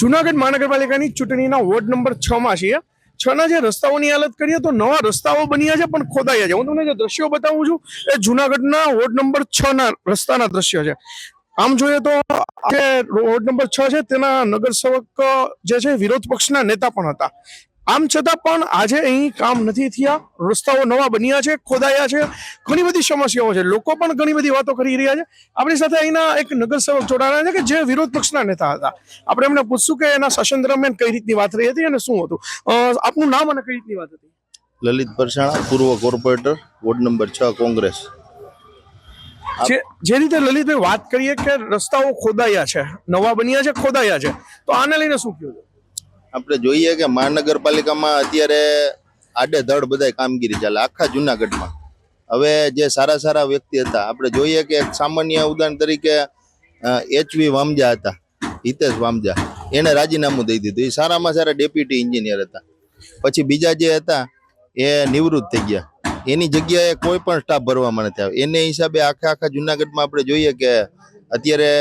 જુનાગઢ મહાનગરપાલિકાની ચૂંટણીના ward number છ માં છીએ. ના જે રસ્તાઓની હાલત કરીએ તો નવા રસ્તાઓ બન્યા છે, પણ ખોદાયા છે. હું તમને જે દ્રશ્યો બતાવું છું, એ જુનાગઢના વોર્ડ નંબર છ ના રસ્તાના દ્રશ્યો છે. આમ જોઈએ તો વોર્ડ નંબર છ છે, તેના નગરસેવક જે છે, વિરોધ પક્ષના નેતા પણ હતા. આમ છતાં પણ આજે અહીં કામ નથી થયા. રસ્તાઓ નવા બન્યા છે ખોદાયા છે. ઘણી બધી સમસ્યાઓ છે. લોકો પણ ઘણી બધી વાતો કરી રહ્યા છે. આપણી સાથે અહીંના એક નગરસેવક જોડાયા છે કે જે વિરોધ પક્ષના નેતા હતા. આપણે એમને પૂછશું કે એના શાસન દરમિયાન કઈ રીતની વાત રહી હતી અને શું હતું? આપનું નામ અને કઈ રીતની વાત હતી? લલિત પરસાણા પૂર્વ કોર્પોરેટર વોર્ડ નંબર છ કોંગ્રેસ. જે જે રીતે લલિતભાઈ વાત કરીએ કે રસ્તાઓ ખોદાયા છે નવા બન્યા છે ખોદાયા છે. તો આને લઈને શું કહ્યું છે આપણે જોઈએ કે મહાનગરપાલિકામાં અત્યારે આડેધડ બધાય કામગીરી ચાલે, આખા જુનાગઢમાં. હવે જે સારા સારા વ્યક્તિ હતા, આપણે જોઈએ કે એક સામાન્ય ઉદાહરણ તરીકે એચવી વામજા હતા, હિતેશ વામજા. એને રાજીનામું દઈ દીધું. એ સારામાં સારા ડેપ્યુટી એન્જિનિયર હતા. પછી બીજા જે હતા, એ નિવૃત્ત થઈ ગયા. એની જગ્યાએ કોઈ પણ સ્ટાફ ભરવામાં નથી આવ્યો. એને હિસાબે આખા આખા જુનાગઢમાં આપણે જોઈએ કે અત્યારે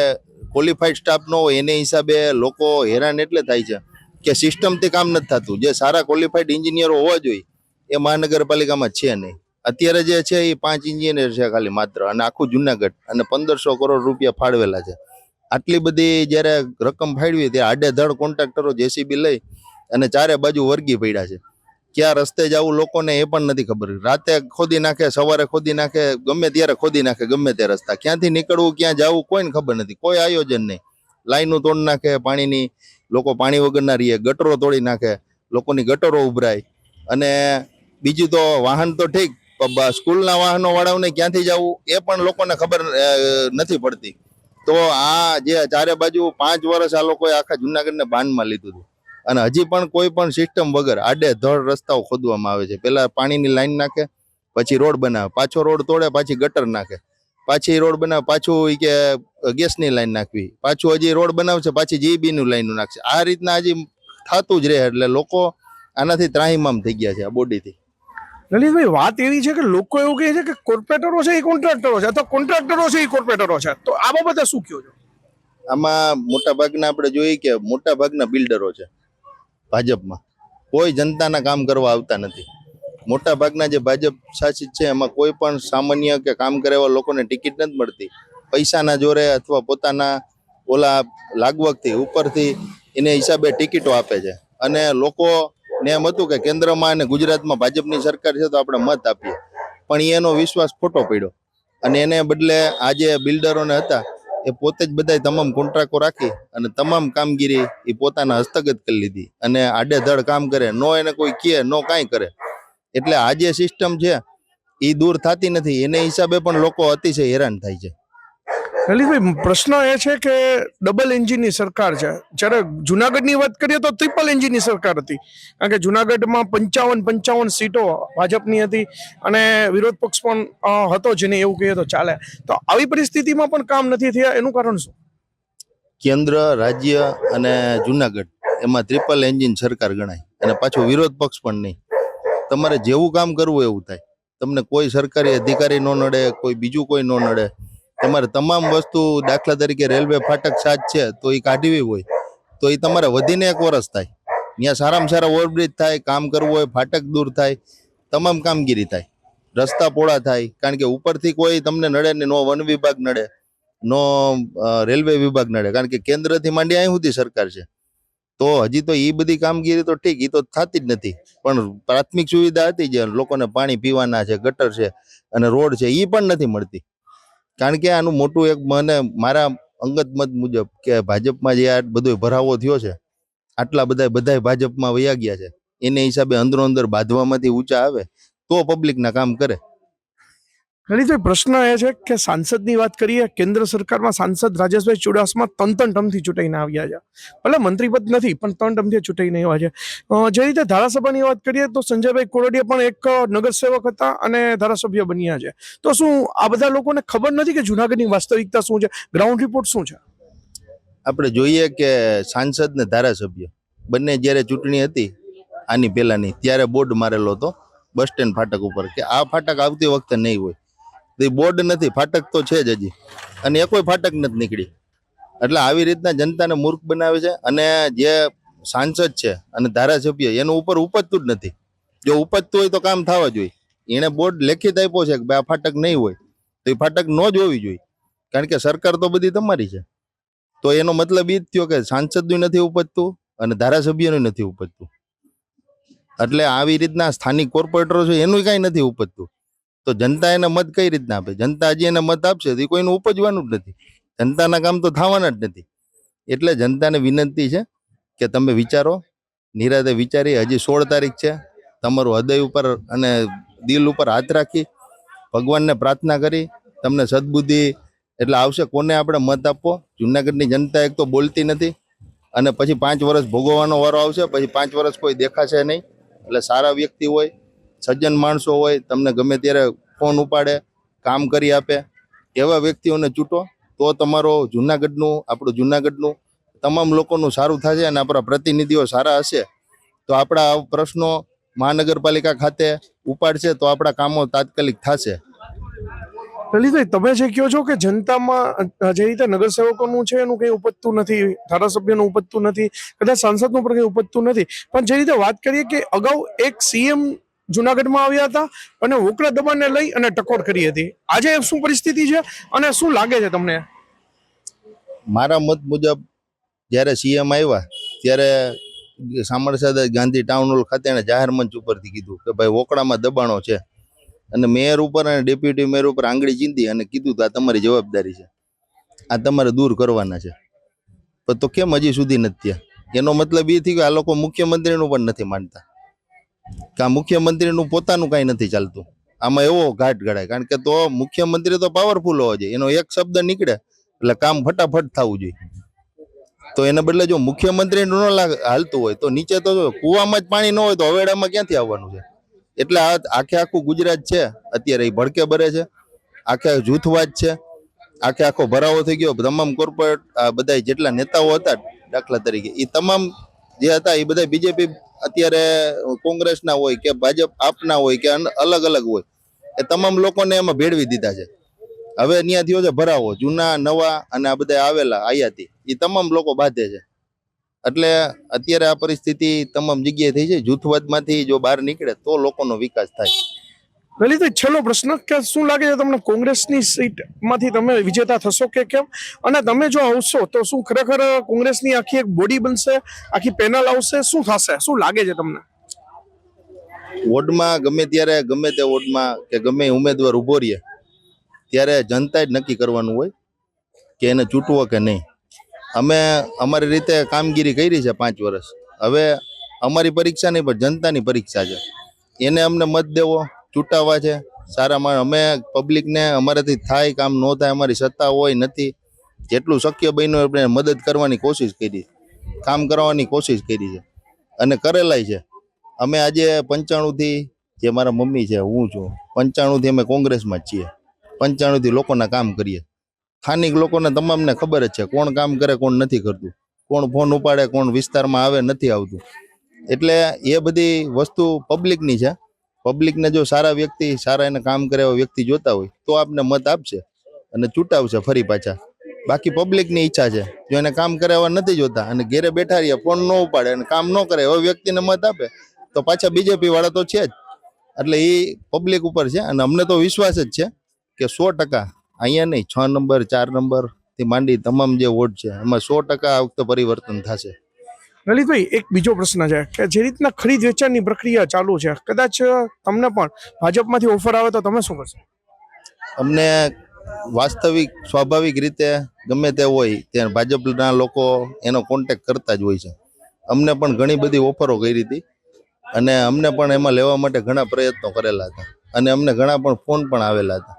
ક્વોલિફાઈડ સ્ટાફ ન હોય, એને હિસાબે લોકો હેરાન એટલે થાય છે. કે સિસ્ટમથી કામ નથી થતું. જે સારા ક્વોલિફાઈડ એન્જિનિયરો હોવા જોઈએ, એ મહાનગરપાલિકામાં છે નહીં. અત્યારે જે છે, એ પાંચ ઇન્જિનિયર છે ખાલી માત્ર, અને આખું જુનાગઢ, અને પંદરસો કરોડ રૂપિયા ફાળવેલા છે. આટલી બધી જ્યારે રકમ ફાળવી ત્યારે આડેધડ કોન્ટ્રાક્ટરો જેસીબી લઈ, અને ચારે બાજુ વર્ગી પડ્યા છે. ક્યાં રસ્તે જવું લોકોને એ પણ નથી ખબર. રાતે ખોદી નાખે, સવારે ખોદી નાખે, ગમે ત્યારે ખોદી નાખે, ગમે તે રસ્તા. ક્યાંથી નીકળવું, ક્યાં જવું, કોઈને ખબર નથી. કોઈ આયોજન નહીં. લાઈનું તોડ નાખે, પાણીની લોકો પાણી વગરના રહીએ, ગટરો તોડી નાખે, લોકોની ગટરો ઉભરાય. અને બીજું તો વાહન તો ઠીક સ્કૂલના વાહનો વાળાઓને ક્યાંથી જવું એ પણ લોકોને ખબર નથી પડતી. તો આ જે ચારે બાજુ પાંચ વર્ષ આ લોકોએ આખા જુનાગઢને બાનમાં લીધું હતું. અને હજી પણ કોઈ પણ સિસ્ટમ વગર આડે ધડ રસ્તાઓ ખોદવામાં આવે છે. પહેલાં પાણીની લાઈન નાખે, પછી રોડ બનાવે. પાછો રોડ તોડે, પાછી ગટર નાખે. પાછી રોડ બનાવે પાછું કે ગેસની લાઈન નાખવી. પાછું હજી રોડ બનાવશે પાછી જીબીનું લાઈન નાખશે. આ રીતના હજી થતું જ રહે એટલે લોકો આનાથી ત્રાહીમામ થઈ ગયા છે આ બોડીથી. લલિતભાઈ વાત એવી છે કે લોકો એવું કહે છે કે કોર્પોરેટરો છે એ કોન્ટ્રાક્ટરો છે અથવા કોન્ટ્રાક્ટરો છે એ કોર્પોરેટરો છે. તો આ બાબતે શું કહો છો? આમાં મોટા ભાગના આપણે જોઈએ કે મોટા ભાગના બિલ્ડરો છે ભાજપમાં. કોઈ જનતાના કામ કરવા આવતા નથી. મોટા ભાગના જે ભાજપ શાસિત છે, એમાં કોઈ પણ સામાન્ય કે કામ કરે એવા લોકોને ટિકિટ નથી મળતી. પૈસાના જોરે અથવા પોતાના ઓલા લાગવગથી ઉપરથી એને હિસાબે ટિકિટો આપે છે. અને લોકો ને એમ હતું કે કેન્દ્રમાં અને ગુજરાતમાં ભાજપની સરકાર છે તો આપણે મત આપીએ. પણ એનો વિશ્વાસ ખોટો પડ્યો. અને એને બદલે આજે બિલ્ડરોને હતા, એ પોતે જ બધાય તમામ કોન્ટ્રાક્ટો રાખી અને તમામ કામગીરી એ પોતાના હસ્તગત કરી લીધી. અને આડેધડ કામ કરે, નો એને કોઈ કહે, નો કાંઈ કરે. એટલે આ જે સિસ્ટમ છે એ દૂર થતી નથી. એને હિસાબે પણ લોકો અતિશય હેરાન થાય છે. લલિતભાઈ પ્રશ્ન એ છે કે ડબલ એન્જિનની સરકાર છે. જ્યારે જુનાગઢની વાત કરીએ તો ટ્રિપલ એન્જિનની સરકાર હતી. કારણ કે જુનાગઢમાં પંચાવન પંચાવન સીટો ભાજપની હતી અને વિરોધ પક્ષ પણ હતો જેને એવું કહીએ તો ચાલે. તો આવી પરિસ્થિતિમાં પણ કામ નથી થયા એનું કારણ શું? કેન્દ્ર રાજ્ય અને જુનાગઢ એમાં ટ્રિપલ એન્જિન સરકાર ગણાય. અને પાછો વિરોધ પક્ષ પણ નહીં. તમારે જેવું કામ કરવું એવું થાય. તમને કોઈ સરકારી અધિકારી નો નડે, કોઈ બીજું કોઈ નો નડે. તમારે તમામ વસ્તુ દાખલા તરીકે રેલવે ફાટક સાત છે, તો એ કાઢવી હોય. તો એ તમારે વધીને એક વર્ષ થાય. ત્યાં સારામાં સારા ઓવરબ્રિજ થાય, કામ કરવું હોય, ફાટક દૂર થાય, તમામ કામગીરી થાય. રસ્તા પોળા થાય, કારણ કે ઉપરથી કોઈ તમને નડે ને નો વન વિભાગ નડે, નો રેલવે વિભાગ નડે. કારણ કે કેન્દ્રથી માંડી અહીં સુધી સરકાર છે. તો હજી તો એ બધી કામગીરી તો ઠીક એ તો થતી જ નથી. પણ પ્રાથમિક સુવિધા હતી જે લોકોને પાણી પીવાના છે, ગટર છે અને રોડ છે એ પણ નથી મળતી. કારણ કે આનું મોટું એક મને, મારા અંગત મત મુજબ કે ભાજપમાં જે આ બધો ભરાવો થયો છે, આટલા બધા બધાય ભાજપમાં વયા ગયા છે. એને હિસાબે અંદરો અંદર બાંધવામાંથી ઊંચા આવે તો પબ્લિકના કામ કરે. લલિતભાઈ પ્રશ્ન એ છે કે સાંસદની વાત કરીએ, કેન્દ્ર સરકારમાં સાંસદ રાજેશભાઈ ચુડાસમા ત્રણ ત્રણ ટર્મથી ચૂંટાઈને આવ્યા છે. ભલે મંત્રીપદ નથી, પણ ત્રણ ટર્મથી ચૂંટાઈને આવ્યા છે. જે રીતે ધારાસભાની વાત કરીએ તો સંજયભાઈ કોરડિયા પણ એક નગરસેવક હતા અને ધારાસભ્ય બન્યા છે. તો શું આ બધા લોકોને ખબર નથી કે જુનાગઢની વાસ્તવિકતા શું છે? ગ્રાઉન્ડ રિપોર્ટ શું છે? આપણે જોઈએ કે સાંસદ ને ધારાસભ્ય બંને જ્યારે ચૂંટણી હતી, આની પહેલાની, ત્યારે બોર્ડ મારેલો હતો, બસ સ્ટેન્ડ ફાટક ઉપર, કે આ ફાટક આવતી વખતે નહીં હોય. તો બોર્ડ નથી, ફાટક તો છે જ હજી. અને એ કોઈ ફાટક નથી નીકળી. એટલે આવી રીતના જનતાને મૂર્ખ બનાવે છે અને જે સાંસદ છે અને ધારાસભ્ય, એનું ઉપર ઉપજતું જ નથી. જો ઉપજતું હોય તો કામ થવા જોઈએ. એણે બોર્ડ લેખિત આપ્યો છે કે ભાઈ આ ફાટક નહીં હોય, તો એ ફાટક ન જ હોવી જોઈએ. કારણ કે સરકાર તો બધી તમારી છે. તો એનો મતલબ એ જ થયો કે સાંસદનું નથી ઉપજતું અને ધારાસભ્યનું નથી ઉપજતું. એટલે આવી રીતના સ્થાનિક કોર્પોરેટરો છે એનું કાંઈ નથી ઉપજતું. તો જનતા એને મત કઈ રીતના આપે? જનતા હજી એને મત આપશે તો એ કોઈનું ઉપજવાનું જ નથી. જનતાના કામ તો થવાના જ નથી. એટલે જનતાને વિનંતી છે કે તમે વિચારો. નિરાતે વિચારી હજી સોળ તારીખ છે. તમારું હૃદય ઉપર અને દિલ ઉપર હાથ રાખી ભગવાનને પ્રાર્થના કરી. તમને સદબુદ્ધિ એટલે આવશે. કોને આપણે મત આપવો? જુનાગઢની જનતા એક તો બોલતી નથી અને પછી પાંચ વર્ષ ભોગવવાનો વારો આવશે. પછી પાંચ વર્ષ કોઈ દેખાશે નહીં. એટલે સારા વ્યક્તિ હોય. સજ્જન માણસો હોય, તમને ગમે ત્યારે ફોન ઉપાડે, કામ કરી આપે, એવા વ્યક્તિઓને ચૂંટો, તો તમારો જુનાગઢનું, આપણું જુનાગઢનું તમામ લોકોનું સારું થશે અને આપણા પ્રતિનિધિઓ સારા હશે. તો આપણા પ્રશ્નો મહાનગરપાલિકા ખાતે ઉપાડશે, તો આપણા કામો તાત્કાલિક થશે. લલિતભાઈ, તમે જે કહો છો કે જનતામાં જે રીતે નગરસેવકોનું છે, એનું કંઈ ઉપજતું નથી, ધારાસભ્યનું ઉપજતું નથી, કદાચ સાંસદનું પણ કંઈ ઉપજતું નથી. પણ જે રીતે વાત કરીએ કે અગાઉ એક સીએમ જુનાગઢમાં આવ્યા હતા અને વોકરા દબાણને લઈ અને ટકોર કરી હતી. આજે શું પરિસ્થિતિ છે અને શું લાગે છે તમને? મારા મત મુજબ જ્યારે સીએમ આવ્યા, ત્યારે સામરસાદ ગાંધી ટાઉન હોલ ખાતે એણે જાહેર મંચ ઉપરથી કીધું કે ભાઈ વોકડામાં દબાણો છે. અને મેયર ઉપર અને ડેપ્યુટી મેયર ઉપર આંગળી ચીંધી અને કીધું કે આ તમારી જવાબદારી છે. આ તમારે દૂર કરવાના છે. પણ તો કેમ હજી સુધી નથી ત્યાં એનો મતલબ એ થયો કે આ લોકો મુખ્યમંત્રીનું પણ નથી માનતા. કે મુખ્યમંત્રીનું પોતાનું કાંઈ નથી ચાલતું. આમાં એવો ઘાટ ઘડાય. કારણ કે તો મુખ્યમંત્રી તો પાવરફુલ હોવો જોઈએ. એનો એક શબ્દ નીકળે એટલે કામ ફટાફટ થવું જોઈએ. તો એના બદલે જો મુખ્યમંત્રી ન હાલતું હોય તો નીચે તો કુવામાં જ પાણી ન હોય તો હવેડામાં ક્યાંથી આવવાનું છે? એટલે આ આખે આખું ગુજરાત છે. અત્યારે એ ભડકે ભરે છે. આખે જૂથવાદ છે. આખે આખો ભરાવો થઈ ગયો. તમામ કોર્પોરેટ આ બધા જેટલા નેતાઓ હતા દાખલા તરીકે એ તમામ જે હતા એ બધા બીજેપી અત્યારે કોંગ્રેસના હોય કે ભાજપ આપના હોય કે અલગ અલગ હોય, એ તમામ લોકોને એમાં ભેળવી દીધા છે. હવે થયો છે ભરાવો, જૂના, નવા અને આ બધા આવેલા, આયાતી એ તમામ લોકો બાંધે છે. એટલે અત્યારે આ પરિસ્થિતિ તમામ જગ્યાએ થઈ છે. જૂથવાદમાંથી જો બહાર નીકળે તો લોકોનો વિકાસ થાય. લલિતભાઈ છેલ્લો પ્રશ્ન કે શું લાગે છે તમને કોંગ્રેસની સીટમાંથી તમે વિજેતા થશો કે કેમ? અને તમે જો આવશો તો શું ખરેખર કોંગ્રેસની આખી એક બોડી બનશે, આખી પેનલ આવશે? શું થશે? શું લાગે છે તમને? વોર્ડમાં ગમે ત્યારે, ગમે તે વોર્ડમાં કે ગમે ઉમેદવાર ઊભો રહીએ ત્યારે જનતાએ જ નક્કી કરવાનું હોય કે એને ચૂંટવો કે નહીં. અમે અમારી રીતે કામગીરી કરી છે પાંચ વર્ષ. હવે અમારી પરીક્ષા નહીં, પણ જનતાની પરીક્ષા છે. એને અમને મત દેવો ચૂંટાવા છે. સારા માણ અમે પબ્લિકને અમારાથી થાય કામ ન થાય, અમારી સત્તા હોય નથી. જેટલું શક્ય બન્યું આપણે મદદ કરવાની કોશિશ કરી. કામ કરવાની કોશિશ કરી છે. અને કરેલાય છે. અમે આજે પંચાણુંથી, જે મારા મમ્મી છે, હું છું, પંચાણુંથી અમે કોંગ્રેસમાં જ છીએ. પંચાણુંથી લોકોના કામ કરીએ. સ્થાનિક લોકોને તમામને ખબર જ છે, કોણ કામ કરે, કોણ નથી કરતું. કોણ ફોન ઉપાડે, કોણ વિસ્તારમાં આવે, નથી આવતું. એટલે એ બધી વસ્તુ પબ્લિકની છે. પબ્લિકને જો સારા વ્યક્તિ, સારા એને કામ કરે એવા વ્યક્તિ જોતા હોય, તો આપને મત આપશે અને ચૂંટાવશે ફરી પાછા. બાકી પબ્લિકની ઈચ્છા છે. જો એને કામ કરે એવા નથી જોતા અને ઘેરે બેઠા રહીએ ફોન ન ઉપાડે અને કામ ન કરે એવા વ્યક્તિને મત આપે, તો પાછા બીજેપી વાળા તો છે જ. એટલે એ પબ્લિક ઉપર છે અને અમને તો વિશ્વાસ જ છે કે સો ટકા અહીંયા નહીં, છ નંબર, ચાર નંબરથી માંડી તમામ જે વોર્ડ છે, એમાં સો ટકા આ વખતે પરિવર્તન થશે. લલિતભાઈ, એક બીજો પ્રશ્ન છે કે જે રીતના ખરીદ વેચાણની પ્રક્રિયા ચાલુ છે, કદાચ તમને પણ ભાજપમાંથી ઓફર આવે તો તમે શું કરશો? અમને વાસ્તવિક, સ્વાભાવિક રીતે ગમે તે હોય ત્યાં ભાજપના લોકો એનો કોન્ટેક્ટ કરતા જ હોય છે. અમને પણ ઘણી બધી ઓફરો કરી હતી અને અમને પણ એમાં લેવા માટે ઘણા પ્રયત્નો કરેલા હતા અને અમને ઘણા પણ ફોન પણ આવેલા હતા.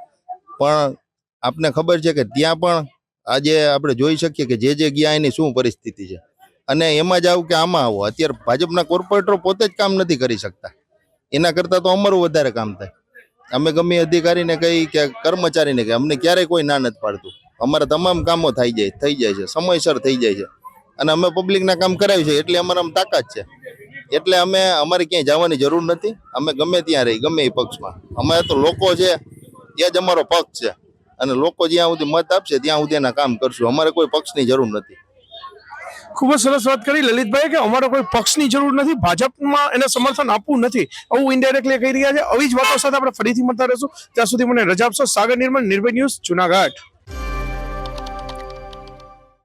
પણ આપને ખબર છે કે ત્યાં પણ આજે આપણે જોઈ શકીએ કે જે જે ગયા એની શું પરિસ્થિતિ છે. અને એમાં જ આવું કે આમાં આવો. અત્યારે ભાજપના કોર્પોરેટરો પોતે જ કામ નથી કરી શકતા. એના કરતાં તો અમારું વધારે કામ થાય. અમે ગમે અધિકારીને કહી કે કર્મચારીને કહી અમને ક્યારેય કોઈ ના નથી પાડતું. અમારા તમામ કામો થઈ જાય થઈ જાય છે, સમયસર થઈ જાય છે. અને અમે પબ્લિકના કામ કરાવી છે, એટલે અમારામાં તાકાત છે. એટલે અમે, અમારે ક્યાંય જવાની જરૂર નથી. અમે ગમે ત્યાં રહી, ગમે એ પક્ષમાં. અમારે તો લોકો છે એ જ અમારો પક્ષ છે. અને લોકો જ્યાં સુધી મત આપશે, ત્યાં સુધી એના કામ કરશું. અમારે કોઈ પક્ષની જરૂર નથી. ખૂબ જ સરસ વાત કરી. લલિતભાઈ કે અમારે કોઈ પક્ષની જરૂર નથી, ભાજપમાં એને સમર્થન આપવું નથી. આવું ઇન્ડાયરેક્ટલી કહી રહ્યા છે. આવી જ વાતો સાથે આપણે ફરીથી મળતા રહીશું. ત્યાં સુધી મને રજા આપશો. સાગર નિર્મલ, નિર્ભય ન્યૂઝ, જુનાગઢ.